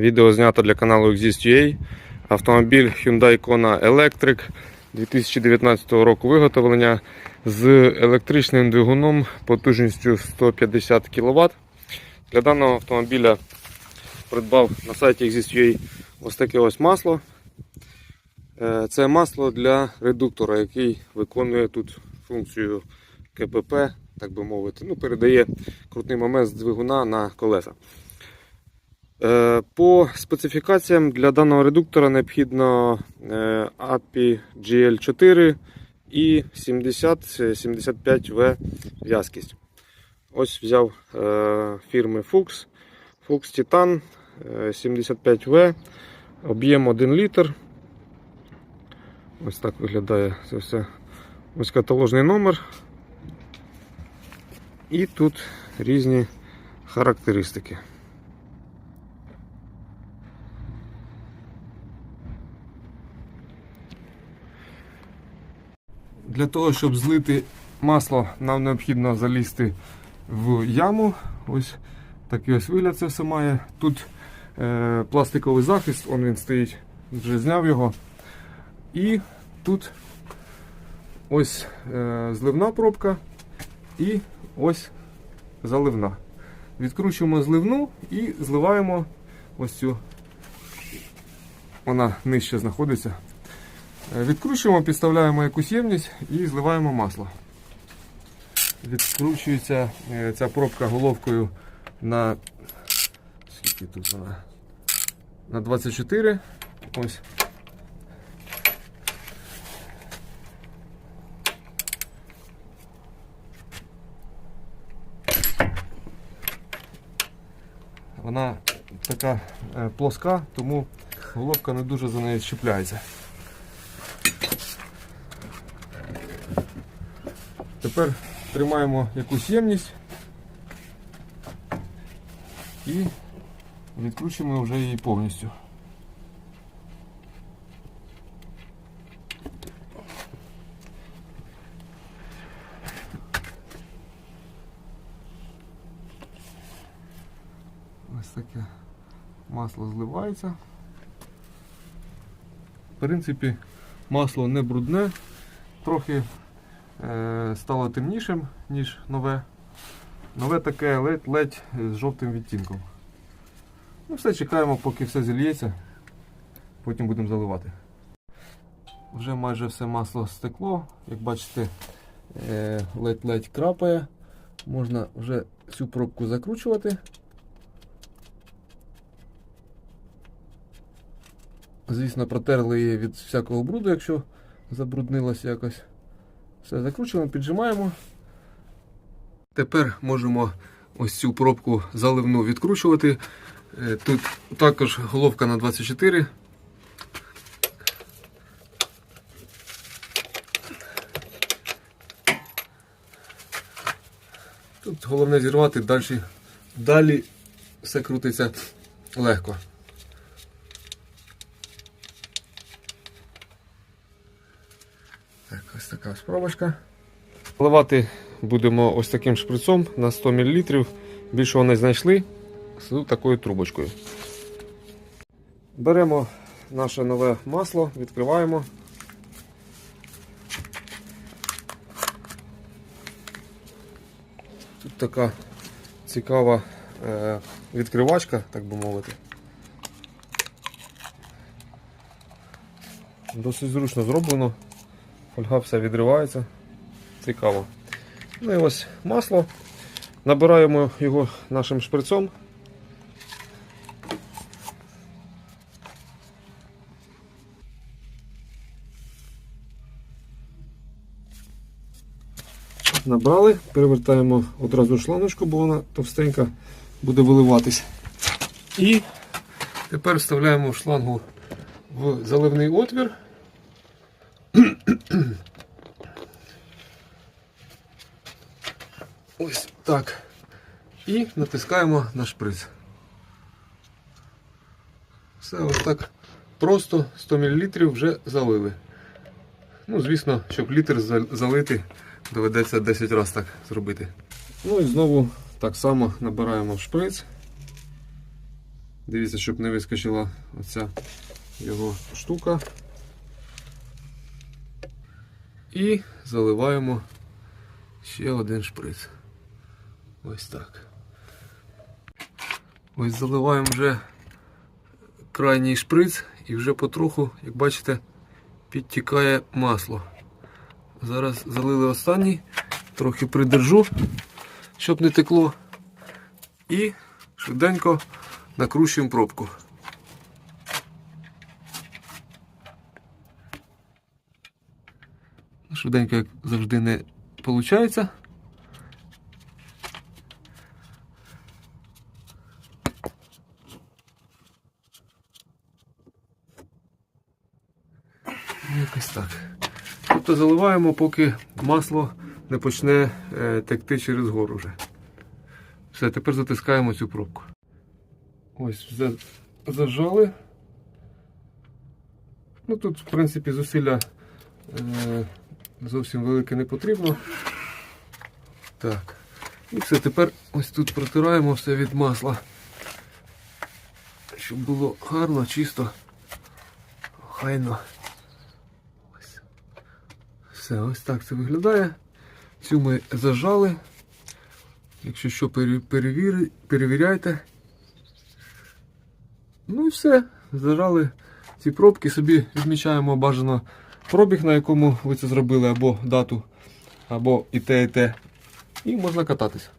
Відео знято для каналу Exist.ua. Автомобіль Hyundai Kona Electric 2019 року виготовлення з електричним двигуном потужністю 150 кВт. Для даного автомобіля придбав на сайті Exist.ua ось таке ось масло. Е, Це масло для редуктора, який виконує тут функцію КПП, так би мовити. Ну, передає крутний момент з двигуна на колеса. Е, По специфікаціям для даного редуктора необхідно е, API GL4 і 70-75V в'язкість. Ось взяв е, фірми Fuchs, Fuchs Titan е, 75V, об'єм 1 літр. Ось так виглядає це все. Ось каталожний номер. І тут різні характеристики. Для того, щоб злити масло, нам необхідно залізти в яму. Ось такий ось вигляд це все має. Тут е, пластиковий захист, он він стоїть, вже зняв його. І тут ось е, зливна пробка і ось заливна. Відкручуємо зливну і зливаємо ось цю. Вона нижче знаходиться. Е, Відкручуємо, підставляємо якусь ємність і зливаємо масло. Відкручується е, ця пробка головкою на скільки тут вона? На 24. Ось. Вона така е, плоска, тому головка не дуже за нею щепляється. Тепер тримаємо якусь ємність і відкручуємо вже її повністю. Ось таке масло зливається. В принципі, масло не брудне, трохи стало темнішим, ніж нове. Нове таке ледь-ледь з жовтим відтінком. Ну все, чекаємо, поки все зільється, потім будемо заливати. Вже майже все масло стекло, як бачите, е, ледь-ледь крапає. Можна вже цю пробку закручувати. Звісно, протерли її від всякого бруду, якщо забруднилося якось. Все, закручуємо, піджимаємо. Тепер можемо ось цю пробку заливну відкручувати. Е, Тут також головка на 24. Тут головне зірвати, далі, далі все крутиться легко. Так, ось така ось пробочка. Заливати будемо ось таким шприцом на 100 мл. Більшого не знайшли з такою трубочкою. Беремо наше нове масло, відкриваємо. Тут така цікава е, відкривачка, так би мовити. Досить зручно зроблено. Фольга вся відривається. Цікаво. Ну і ось масло. Набираємо його нашим шприцом. Набрали, перевертаємо одразу шланочку, бо вона товстенька буде виливатись. І тепер вставляємо шлангу в заливний отвір. Ось так. І натискаємо на шприц. Все ось так просто 100 мл вже залили. Ну, звісно, щоб літр залити, доведеться 10 разів так зробити. Ну і знову так само набираємо в шприц. Дивіться, щоб не вискочила оця його штука. І заливаємо ще один шприц. Ось так. Ось заливаємо вже крайній шприц і вже потроху, як бачите, підтікає масло. Зараз залили останній, трохи придержу, щоб не текло. І швиденько накручуємо пробку. Швиденько, як завжди, не виходить. Якось так. Тобто заливаємо, поки масло не почне е, текти через гору вже. Все, тепер затискаємо цю пробку. Ось, зажали. Ну тут, в принципі, зусилля е, зовсім велике не потрібно. Так. І все, тепер ось тут протираємо все від масла. Щоб було гарно, чисто, хайно. Все, ось так це виглядає. Цю ми зажали. Якщо що, пере- перевіряйте. Ну і все. Зажали ці пробки, собі відмічаємо бажано пробіг, на якому ви це зробили, або дату, або і те, і те. І можна кататися.